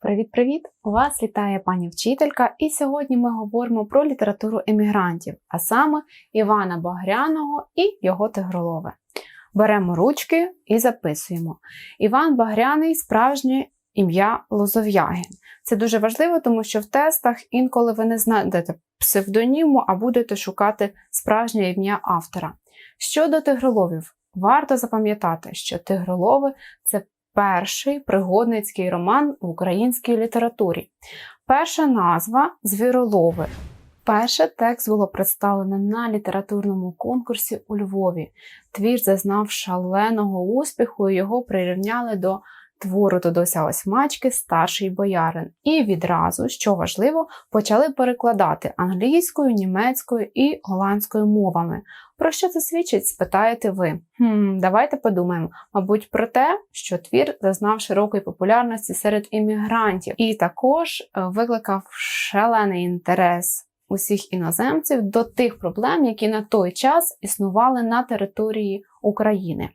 Привіт-привіт! У вас вітає пані вчителька, і сьогодні ми говоримо про літературу емігрантів, а саме Івана Багряного і його тигролове. Беремо ручки і записуємо. Іван Багряний справжнє ім'я Лозов'ягін. Це дуже важливо, тому що в тестах інколи ви не знайдете псевдоніму, а будете шукати справжнє ім'я автора. Щодо тигроловів, варто запам'ятати, що тигролови це перший пригодницький роман в українській літературі. Перша назва Звіролови. Перше текст було представлено на літературному конкурсі у Львові. Твір зазнав шаленого успіху і його прирівняли до твору Тодося Осьмачки Старший боярин. І відразу, що важливо, почали перекладати англійською, німецькою і голландською мовами. Про що це свідчить, спитаєте ви? Хм, Давайте подумаємо, мабуть, про те, що твір зазнав широкої популярності серед іммігрантів, і також е, викликав шалений інтерес усіх іноземців до тих проблем, які на той час існували на території України.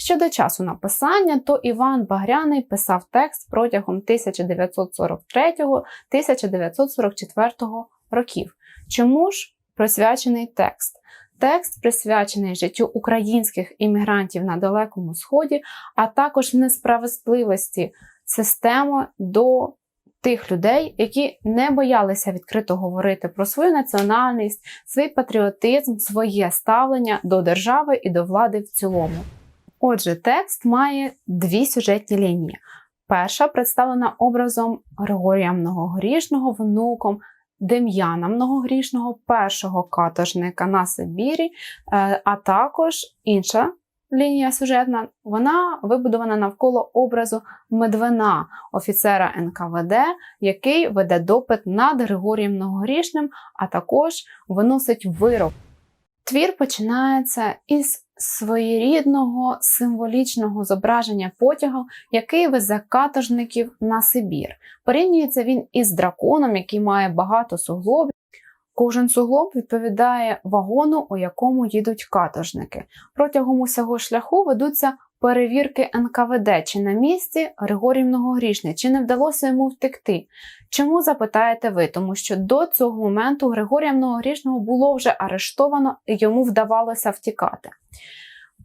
Щодо часу написання, то Іван Багряний писав текст протягом 1943-1944 років. Чому ж присвячений текст? Текст присвячений життю українських іммігрантів на Далекому Сході, а також несправедливості системи до тих людей, які не боялися відкрито говорити про свою національність, свій патріотизм, своє ставлення до держави і до влади в цілому. Отже, текст має дві сюжетні лінії. Перша представлена образом Григорія Многогрішного, внуком Дем'яна Многогрішного, першого каторжника на Сибірі, е, а також інша лінія сюжетна, вона вибудована навколо образу Медвина, офіцера НКВД, який веде допит над Григорієм Многогрішним, а також виносить вирок. Твір починається із своєрідного символічного зображення потягу, який везе каторжників на Сибір. Порівнюється він із драконом, який має багато суглобів. Кожен суглоб відповідає вагону, у якому їдуть каторжники. Протягом усього шляху ведуться перевірки НКВД, чи на місці Григорій Многогрішний, чи не вдалося йому втекти. Чому запитаєте ви? Тому що до цього моменту Григорія Многогрішного було вже арештовано і йому вдавалося втікати.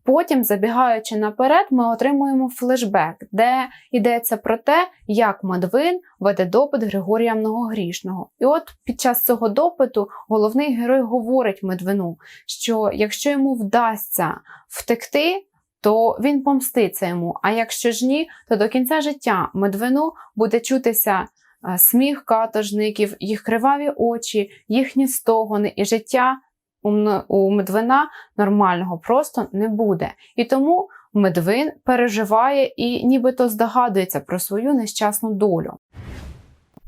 Потім, забігаючи наперед, ми отримуємо флешбек, де йдеться про те, як Мадвин веде допит Григорія Многогрішного. І от під час цього допиту головний герой говорить Медвину, що якщо йому вдасться втекти, то він помститься йому. А якщо ж ні, то до кінця життя Медвину буде чутися е, сміх каторжників, їх криваві очі, їхні стогони і життя у Медвина нормального просто не буде. І тому Медвин переживає і нібито здогадується про свою нещасну долю.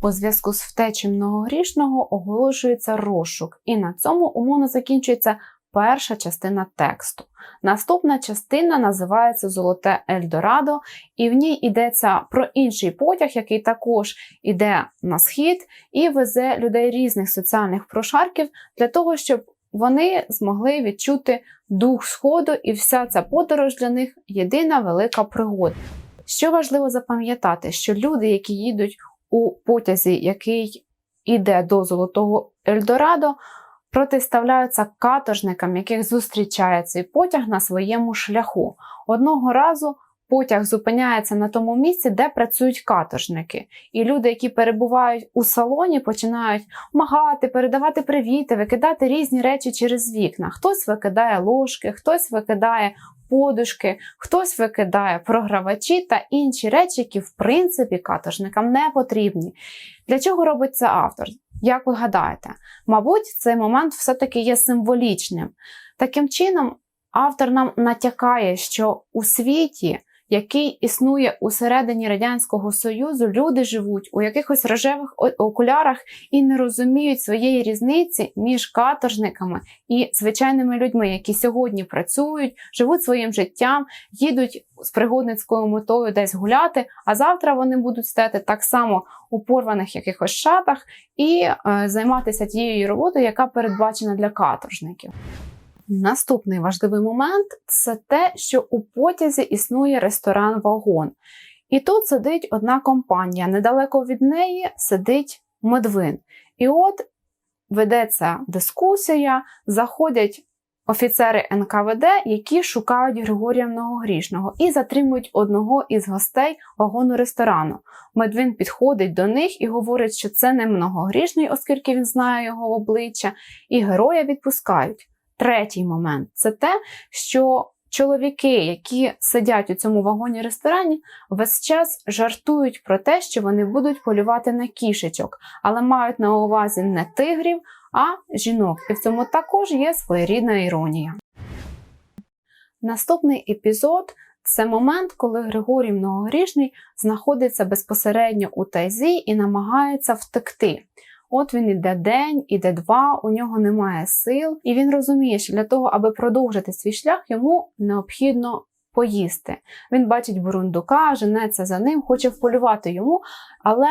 У зв'язку з втечею многогрішного оголошується розшук, і на цьому умовно закінчується перша частина тексту. Наступна частина називається Золоте Ельдорадо, і в ній йдеться про інший потяг, який також іде на схід і везе людей різних соціальних прошарків для того, щоб вони змогли відчути дух Сходу, і вся ця подорож для них єдина велика пригода. Що важливо запам'ятати, що люди, які їдуть у потязі, який іде до Золотого Ельдорадо, протиставляються каторжникам, яких зустрічає цей потяг на своєму шляху. Одного разу потяг зупиняється на тому місці, де працюють каторжники. І люди, які перебувають у салоні, починають магати, передавати привіти, викидати різні речі через вікна. Хтось викидає ложки, хтось викидає подушки, хтось викидає програвачі та інші речі, які в принципі каторжникам не потрібні. Для чого робить це автор? Як ви гадаєте? Мабуть, цей момент все-таки є символічним. Таким чином, автор нам натякає, що у світі який існує у середині Радянського Союзу, люди живуть у якихось рожевих окулярах і не розуміють своєї різниці між каторжниками і звичайними людьми, які сьогодні працюють, живуть своїм життям, їдуть з пригодницькою метою десь гуляти, а завтра вони будуть стати так само у порваних якихось шатах і е, займатися тією роботою, яка передбачена для каторжників. Наступний важливий момент це те, що у потязі існує ресторан-вагон. І тут сидить одна компанія. Недалеко від неї сидить Медвин. І от ведеться дискусія, заходять офіцери НКВД, які шукають Григорія Многогрішного і затримують одного із гостей вагону ресторану. Медвин підходить до них і говорить, що це не многогрішний, оскільки він знає його обличчя, і героя відпускають. Третій момент це те, що чоловіки, які сидять у цьому вагоні ресторані, весь час жартують про те, що вони будуть полювати на кішечок, але мають на увазі не тигрів, а жінок. І в цьому також є своєрідна іронія. Наступний епізод це момент, коли Григорій Многогрішний знаходиться безпосередньо у тайзі і намагається втекти. От він іде день, іде два, у нього немає сил, і він розуміє, що для того, аби продовжити свій шлях, йому необхідно поїсти. Він бачить бурундука, женеться за ним, хоче вполювати йому, але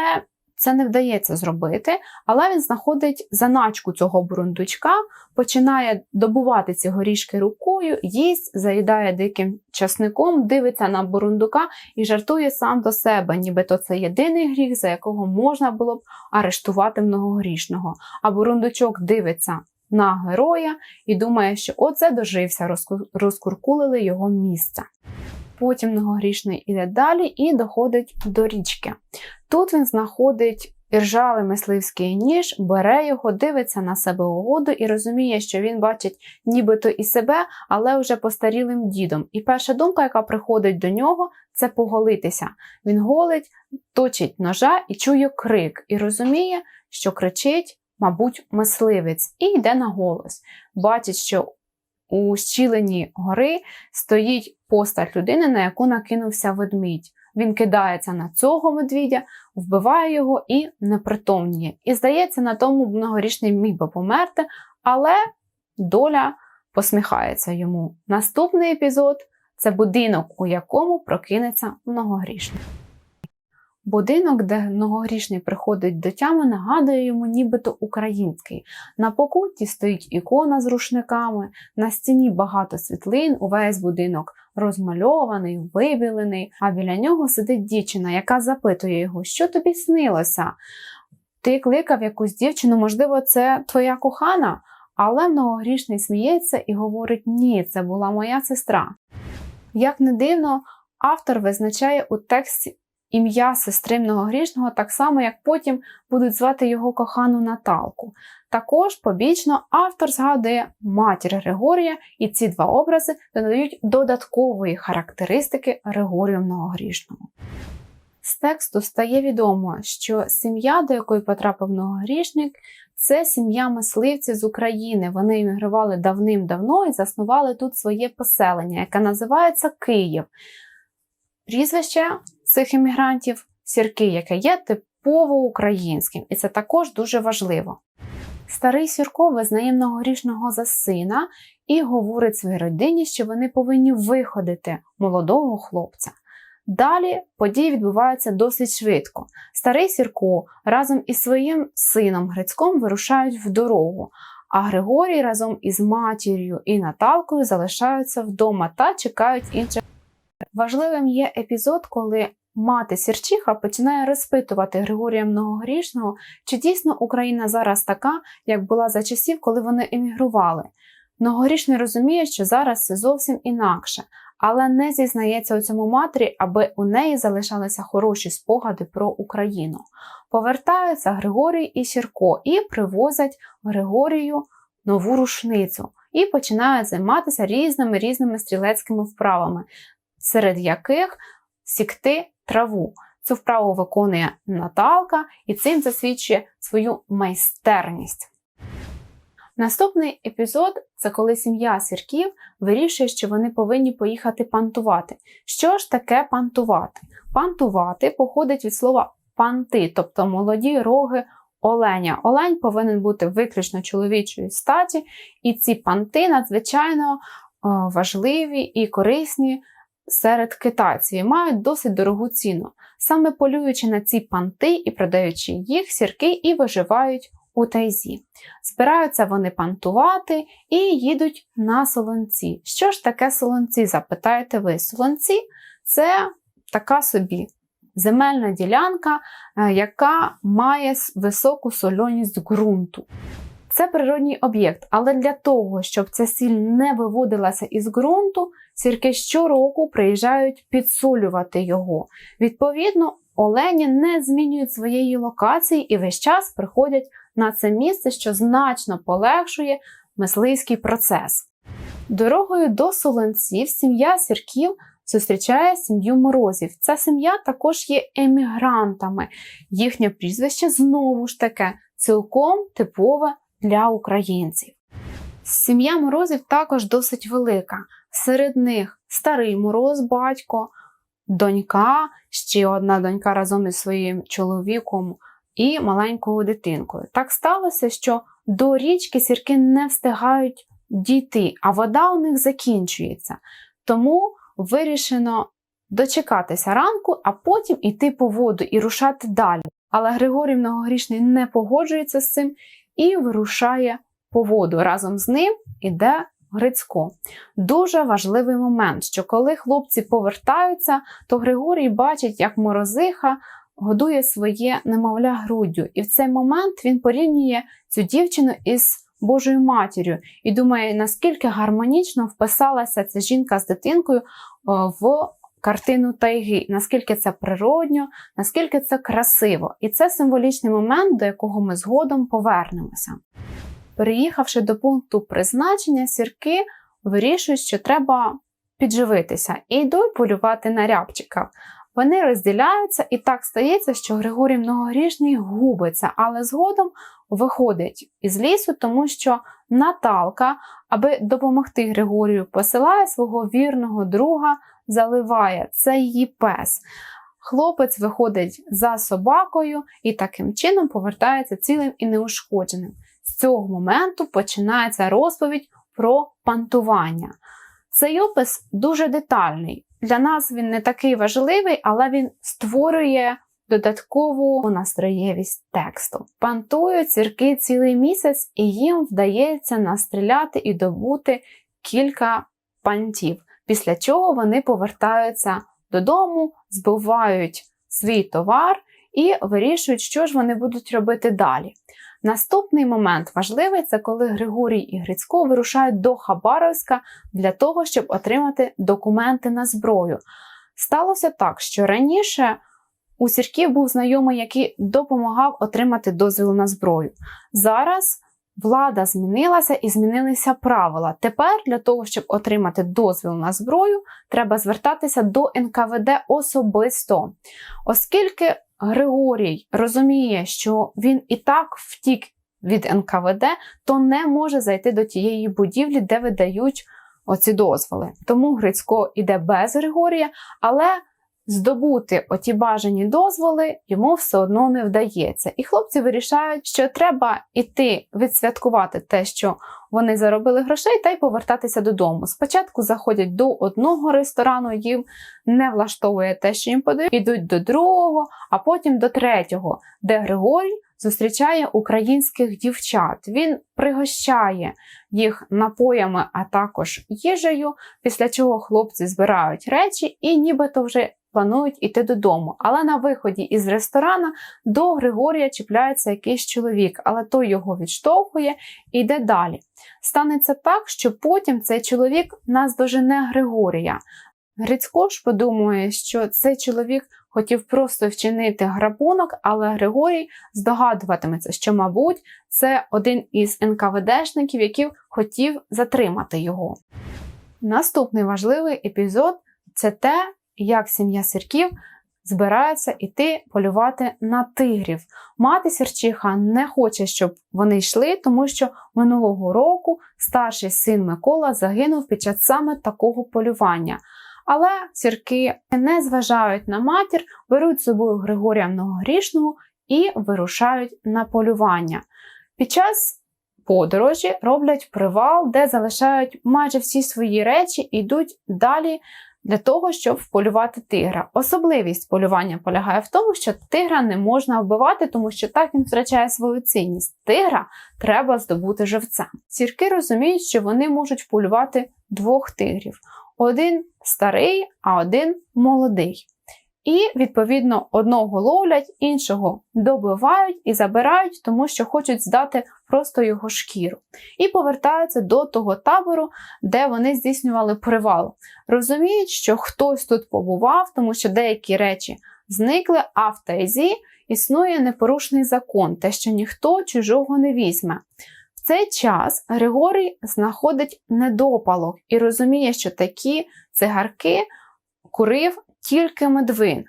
це не вдається зробити. Але він знаходить заначку цього бурундучка, починає добувати ці горішки рукою, їсть, заїдає диким часником, дивиться на бурундука і жартує сам до себе, нібито це єдиний гріх, за якого можна було б арештувати многогрішного. А бурундучок дивиться на героя і думає, що оце дожився, розкуркулили його місце. Потім многогрішний іде далі і доходить до річки. Тут він знаходить іржавий мисливський ніж, бере його, дивиться на себе у воду і розуміє, що він бачить нібито і себе, але вже постарілим дідом. І перша думка, яка приходить до нього, це поголитися. Він голить, точить ножа і чує крик, і розуміє, що кричить, мабуть, мисливець, і йде на голос. Бачить, що у щілені гори стоїть постать людини, на яку накинувся ведмідь. Він кидається на цього медвідя, вбиває його і непритомніє. І здається, на тому многорічний міг би померти, але доля посміхається йому. Наступний епізод це будинок, у якому прокинеться многогрішний. Будинок, де многогрішний приходить до тями, нагадує йому нібито український. На покутті стоїть ікона з рушниками, на стіні багато світлин, увесь будинок розмальований, вибілений, а біля нього сидить дівчина, яка запитує його, що тобі снилося? Ти кликав якусь дівчину, можливо, це твоя кохана? Але многогрішний сміється і говорить: ні, це була моя сестра. Як не дивно, автор визначає у тексті ім'я сестри многогрішного, так само, як потім будуть звати його кохану Наталку. Також побічно автор згадує матір Григорія, і ці два образи додають додаткової характеристики Григорію Многогрішному. З тексту стає відомо, що сім'я, до якої потрапив многогрішник, це сім'я мисливців з України. Вони емігрували давним-давно і заснували тут своє поселення, яке називається Київ. Прізвище цих іммігрантів сірки, яке є типово українським, і це також дуже важливо. Старий Сірко визнає многорічного за сина і говорить своїй родині, що вони повинні виходити молодого хлопця. Далі події відбуваються досить швидко. Старий Сірко разом із своїм сином Грицьком вирушають в дорогу, а Григорій разом із матір'ю і Наталкою залишаються вдома та чекають інших. Важливим є епізод, коли мати Сірчиха починає розпитувати Григорія Многогрішного, чи дійсно Україна зараз така, як була за часів, коли вони емігрували. Многогрішний розуміє, що зараз все зовсім інакше, але не зізнається у цьому матері, аби у неї залишалися хороші спогади про Україну. Повертаються Григорій і Сірко і привозять Григорію нову рушницю і починають займатися різними різними стрілецькими вправами, серед яких сікти траву. Цю вправу виконує Наталка і цим засвідчує свою майстерність. Наступний епізод це коли сім'я сірків вирішує, що вони повинні поїхати пантувати. Що ж таке пантувати? Пантувати походить від слова панти, тобто молоді роги оленя. Олень повинен бути виключно чоловічої статі, і ці панти надзвичайно важливі і корисні серед китайців і мають досить дорогу ціну. Саме полюючи на ці панти і продаючи їх, сірки і виживають у тайзі. Збираються вони пантувати і їдуть на солонці. Що ж таке солонці? Запитаєте ви? Солонці це така собі земельна ділянка, е, яка має високу сольоність ґрунту. Це природній об'єкт, але для того, щоб ця сіль не виводилася із ґрунту, сірки щороку приїжджають підсолювати його. Відповідно, олені не змінюють своєї локації і весь час приходять на це місце, що значно полегшує мисливський процес. Дорогою до Солонців сім'я сірків зустрічає сім'ю морозів. Ця сім'я також є емігрантами. Їхнє прізвище знову ж таки цілком типове для українців. Сім'я морозів також досить велика. Серед них старий мороз, батько, донька, ще одна донька разом із своїм чоловіком і маленькою дитинкою. Так сталося, що до річки сірки не встигають дійти, а вода у них закінчується. Тому вирішено дочекатися ранку, а потім іти по воду і рушати далі. Але Григорій Многогрішний не погоджується з цим і вирушає по воду. Разом з ним іде Грицько. Дуже важливий момент, що коли хлопці повертаються, то Григорій бачить, як морозиха годує своє немовля груддю. І в цей момент він порівнює цю дівчину із Божою матір'ю і думає, наскільки гармонічно вписалася ця жінка з дитинкою в картину тайги, наскільки це природньо, наскільки це красиво. І це символічний момент, до якого ми згодом повернемося. Переїхавши до пункту призначення, сірки вирішують, що треба підживитися і йдуть полювати на рябчика. Вони розділяються, і так стається, що Григорій Многогрішний губиться, але згодом виходить із лісу, тому що Наталка, аби допомогти Григорію, посилає свого вірного друга, заливає це її пес. Хлопець виходить за собакою і таким чином повертається цілим і неушкодженим. З цього моменту починається розповідь про пантування. Цей опис дуже детальний. Для нас він не такий важливий, але він створює додаткову настроєвість тексту. Пантують цірки цілий місяць, і їм вдається настріляти і добути кілька пантів, після чого вони повертаються додому, збивають свій товар і вирішують, що ж вони будуть робити далі. Наступний момент важливий це коли Григорій і Грицько вирушають до Хабаровська для того, щоб отримати документи на зброю. Сталося так, що раніше у Сірків був знайомий, який допомагав отримати дозвіл на зброю. Зараз влада змінилася і змінилися правила. Тепер для того, щоб отримати дозвіл на зброю, треба звертатися до НКВД особисто. Оскільки Григорій розуміє, що він і так втік від НКВД, то не може зайти до тієї будівлі, де видають оці дозволи. Тому Грицько іде без Григорія, але здобути оті бажані дозволи йому все одно не вдається. І хлопці вирішають, що треба іти відсвяткувати те, що вони заробили грошей, та й повертатися додому. Спочатку заходять до одного ресторану, їм не влаштовує те, що їм подають, ідуть до другого, а потім до третього, де Григорій зустрічає українських дівчат. Він пригощає їх напоями, а також їжею, після чого хлопці збирають речі і нібито вже планують іти додому. Але на виході із ресторана до Григорія чіпляється якийсь чоловік, але той його відштовхує і йде далі. Станеться так, що потім цей чоловік наздожене Григорія. Грицько ж подумає, що цей чоловік хотів просто вчинити грабунок, але Григорій здогадуватиметься, що, мабуть, це один із НКВДшників, який хотів затримати його. Наступний важливий епізод це те, як сім'я сірків збирається йти полювати на тигрів. Мати сірчиха не хоче, щоб вони йшли, тому що минулого року старший син Микола загинув під час саме такого полювання. Але сірки не зважають на матір, беруть з собою Григорія Многогрішного і вирушають на полювання. Під час подорожі роблять привал, де залишають майже всі свої речі і йдуть далі для того, щоб вполювати тигра. Особливість полювання полягає в тому, що тигра не можна вбивати, тому що так він втрачає свою цінність. Тигра треба здобути живцем. Сірки розуміють, що вони можуть полювати двох тигрів: один старий, а один молодий. І, відповідно, одного ловлять, іншого добивають і забирають, тому що хочуть здати просто його шкіру. І повертаються до того табору, де вони здійснювали привал. Розуміють, що хтось тут побував, тому що деякі речі зникли, а в тайзі існує непорушний закон, те, що ніхто чужого не візьме. В цей час Григорій знаходить недопалок і розуміє, що такі цигарки курив тільки медвин.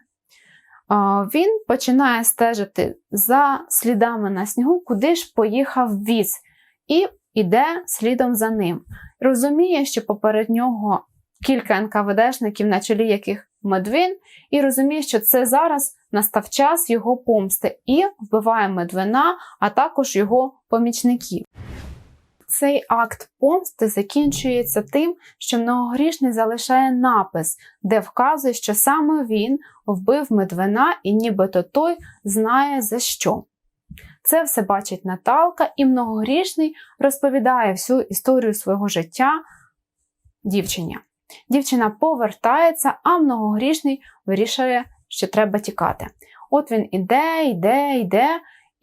Він починає стежити за слідами на снігу, куди ж поїхав віз, і йде слідом за ним. Розуміє, що поперед нього кілька НКВДшників, на чолі яких медвин, і розуміє, що це зараз настав час його помсти і вбиває медвина, а також його помічників. Цей акт помсти закінчується тим, що многогрішний залишає напис, де вказує, що саме він вбив медвина і нібито той знає за що. Це все бачить Наталка, і многогрішний розповідає всю історію свого життя дівчині. Дівчина повертається, а многогрішний вирішує, що треба тікати. От він іде, йде, йде,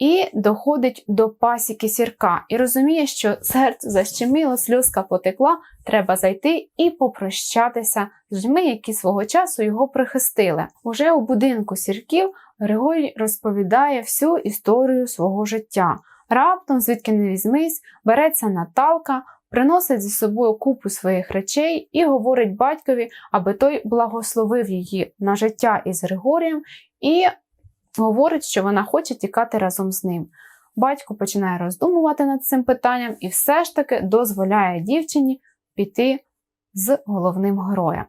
і доходить до пасіки сірка, і розуміє, що серце защеміло, сльозка потекла, треба зайти і попрощатися з людьми, які свого часу його прихистили. Уже у будинку сірків Григорій розповідає всю історію свого життя. Раптом, звідки не візьмись, береться Наталка, приносить зі собою купу своїх речей і говорить батькові, аби той благословив її на життя із Григорієм і говорить, що вона хоче тікати разом з ним. Батько починає роздумувати над цим питанням і все ж таки дозволяє дівчині піти з головним героєм.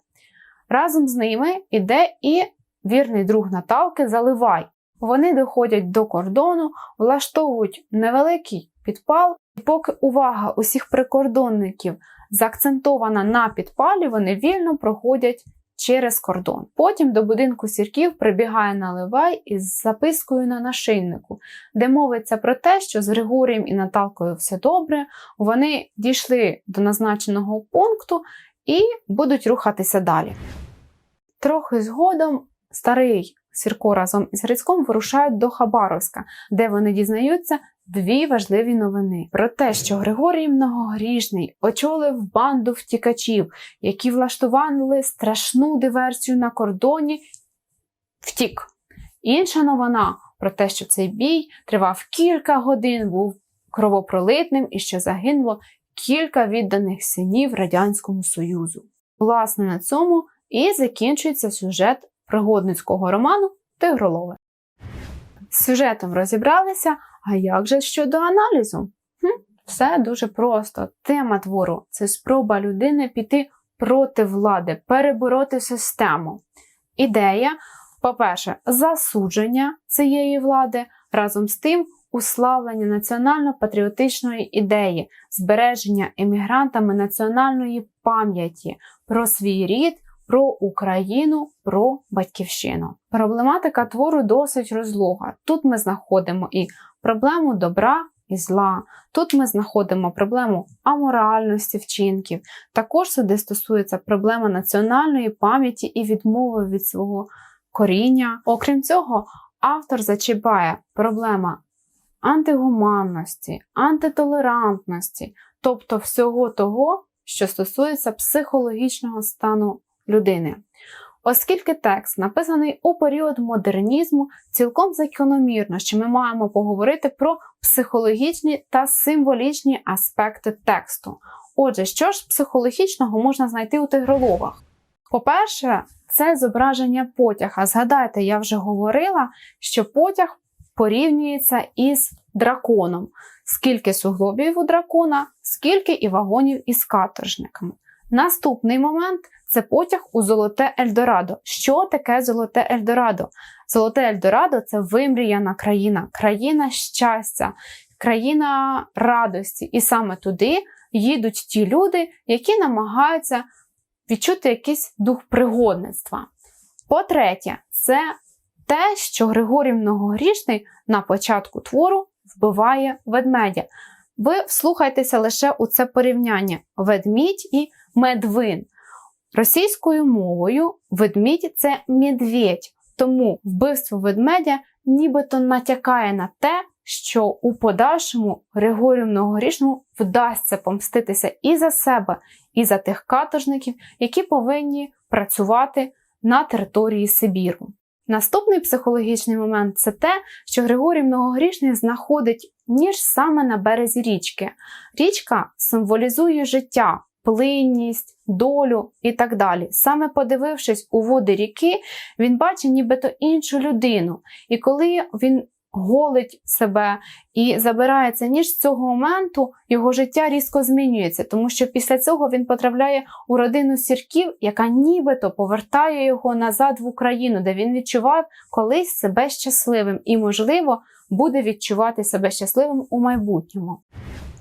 Разом з ними іде і вірний друг Наталки Заливай. Вони доходять до кордону, влаштовують невеликий підпал, і поки увага усіх прикордонників заакцентована на підпалі, вони вільно проходять через кордон. Потім до будинку сірків прибігає наливай із запискою на нашийнику, де мовиться про те, що з Григорієм і Наталкою все добре, вони дійшли до назначеного пункту і будуть рухатися далі. Трохи згодом старий Сірко разом із Грицьком вирушають до Хабаровська, де вони дізнаються дві важливі новини про те, що Григорій Многогрішний очолив банду втікачів, які влаштували страшну диверсію на кордоні. Втік. Інша новина про те, що цей бій тривав кілька годин, був кровопролитним і що загинуло кілька відданих синів Радянському Союзу. Власне, на цьому і закінчується сюжет пригодницького роману Тигролове. З сюжетом розібралися, а як же щодо аналізу? Хм, Все дуже просто. Тема твору це спроба людини піти проти влади, перебороти систему. Ідея, по-перше, засудження цієї влади, разом з тим, уславлення національно-патріотичної ідеї, збереження емігрантами національної пам'яті про свій рід про Україну, про батьківщину. Проблематика твору досить розлога. Тут ми знаходимо і проблему добра і зла. Тут ми знаходимо проблему аморальності вчинків. Також сюди стосується проблема національної пам'яті і відмови від свого коріння. Окрім цього, автор зачіпає проблема антигуманності, антитолерантності, тобто всього того, що стосується психологічного стану людини. Оскільки текст написаний у період модернізму, цілком закономірно, що ми маємо поговорити про психологічні та символічні аспекти тексту. Отже, що ж психологічного можна знайти у тигроловах? По-перше, це зображення потяга. Згадайте, я вже говорила, що потяг порівнюється із драконом. Скільки суглобів у дракона, скільки і вагонів із каторжниками. Наступний момент це потяг у Золоте Ельдорадо. Що таке Золоте Ельдорадо? Золоте Ельдорадо це вимріяна країна, країна щастя, країна радості. І саме туди їдуть ті люди, які намагаються відчути якийсь дух пригодництва. По-третє, це те, що Григорій Многогрішний на початку твору вбиває ведмедя. Ви вслухайтеся лише у це порівняння: ведмідь і медвин. Російською мовою ведмідь це медведь, Тому вбивство ведмедя нібито натякає на те, що у подальшому Григорію Многорічному вдасться помститися і за себе, і за тих каторжників, які повинні працювати на території Сибіру. Наступний психологічний момент це те, що Григорій Многогрішний знаходить ніж саме на березі річки. Річка символізує життя, плинність, долю і так далі. Саме подивившись у води ріки, він бачить нібито іншу людину. І коли він голить себе і забирається ніж з цього моменту, його життя різко змінюється, тому що після цього він потрапляє у родину сірків, яка нібито повертає його назад в Україну, де він відчував колись себе щасливим і, можливо, буде відчувати себе щасливим у майбутньому.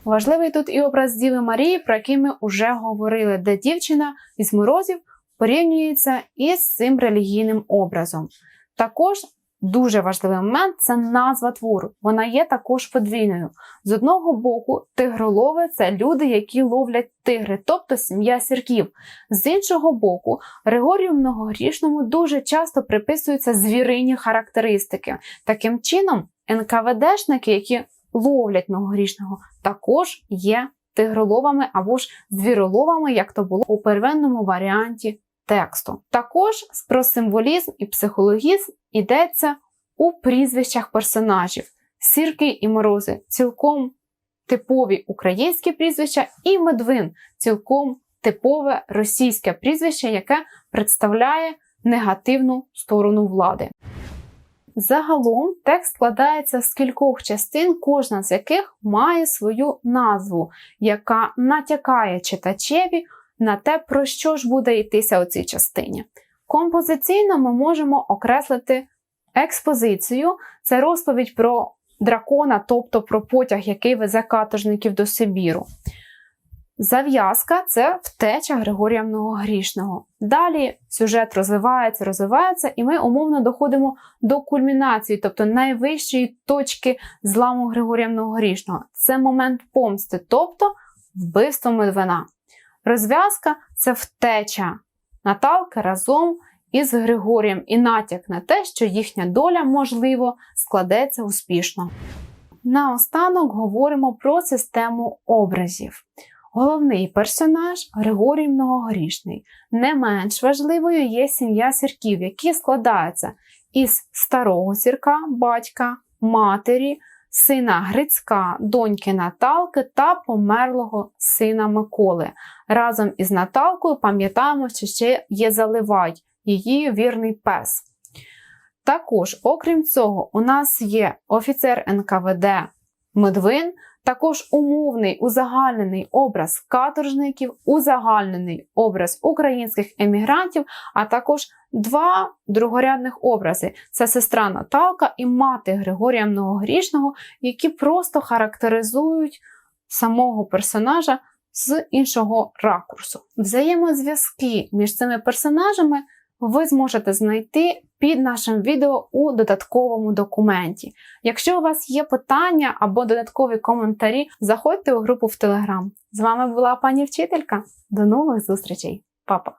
Важливий тут і образ Діви Марії, про який ми вже говорили, де дівчина із морозів порівнюється із цим релігійним образом. Також дуже важливий момент це назва твору. Вона є також подвійною. З одного боку, тигролови це люди, які ловлять тигри, тобто сім'я сірків. З іншого боку, Григорію Многогрішному дуже часто приписуються звірині характеристики. Таким чином, НКВДшники, які ловлять многогрішного, також є тигроловами або ж звіроловами, як то було у первинному варіанті тексту. Також про символізм і психологізм йдеться у прізвищах персонажів. Сірки і морози цілком типові українські прізвища, і Медвин цілком типове російське прізвище, яке представляє негативну сторону влади. Загалом текст складається з кількох частин, кожна з яких має свою назву, яка натякає читачеві на те, про що ж буде йтися у цій частині. Композиційно ми можемо окреслити експозицію, це розповідь про дракона, тобто про потяг, який везе каторжників до Сибіру. Зав'язка це втеча Григорія Многогрішного. Далі сюжет розвивається, розвивається, і ми умовно доходимо до кульмінації, тобто найвищої точки зламу Григорія Многогрішного. Це момент помсти, тобто вбивство Медвина. Розв'язка це втеча Наталки разом із Григорієм і натяк на те, що їхня доля, можливо, складеться успішно. Наостанок говоримо про систему образів. Головний персонаж Григорій Многогрішний. Не менш важливою є сім'я сірків, які складаються із старого сірка, батька, матері, сина Грицька, доньки Наталки та померлого сина Миколи. Разом із Наталкою пам'ятаємо, що ще є Заливай, її вірний пес. Також, окрім цього, у нас є офіцер НКВД Медвин, також умовний узагальнений образ каторжників, узагальнений образ українських емігрантів, а також два другорядних образи: це сестра Наталка і мати Григорія Многогрішного, які просто характеризують самого персонажа з іншого ракурсу. Взаємозв'язки між цими персонажами ви зможете знайти під нашим відео у додатковому документі. Якщо у вас є питання або додаткові коментарі, заходьте у групу в Телеграм. З вами була пані вчителька. До нових зустрічей, Папа!